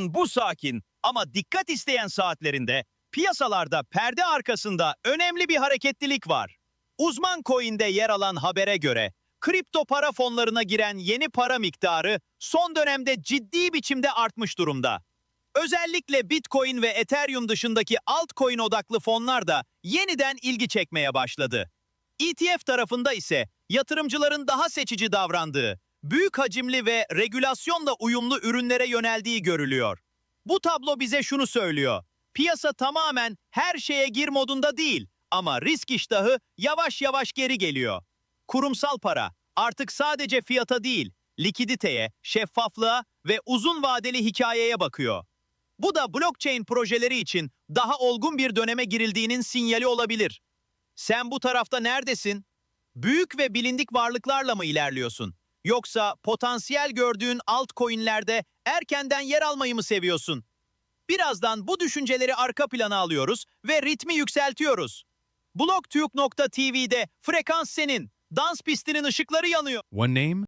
bu sakin ama dikkat isteyen saatlerinde piyasalarda perde arkasında önemli bir hareketlilik var. Uzman Coin'de yer alan habere göre kripto para fonlarına giren yeni para miktarı son dönemde ciddi biçimde artmış durumda. Özellikle Bitcoin ve Ethereum dışındaki altcoin odaklı fonlar da yeniden ilgi çekmeye başladı. ETF tarafında ise yatırımcıların daha seçici davrandığı, büyük hacimli ve regülasyonla uyumlu ürünlere yöneldiği görülüyor. Bu tablo bize şunu söylüyor. Piyasa tamamen her şeye gir modunda değil ama risk iştahı yavaş yavaş geri geliyor. Kurumsal para artık sadece fiyata değil, likiditeye, şeffaflığa ve uzun vadeli hikayeye bakıyor. Bu da blockchain projeleri için daha olgun bir döneme girildiğinin sinyali olabilir. Sen bu tarafta neredesin? Büyük ve bilindik varlıklarla mı ilerliyorsun? Yoksa potansiyel gördüğün altcoin'lerde erkenden yer almayı mı seviyorsun? Birazdan bu düşünceleri arka plana alıyoruz ve ritmi yükseltiyoruz. Blogtürk.tv'de frekans senin. Dans pistinin ışıkları yanıyor. One name,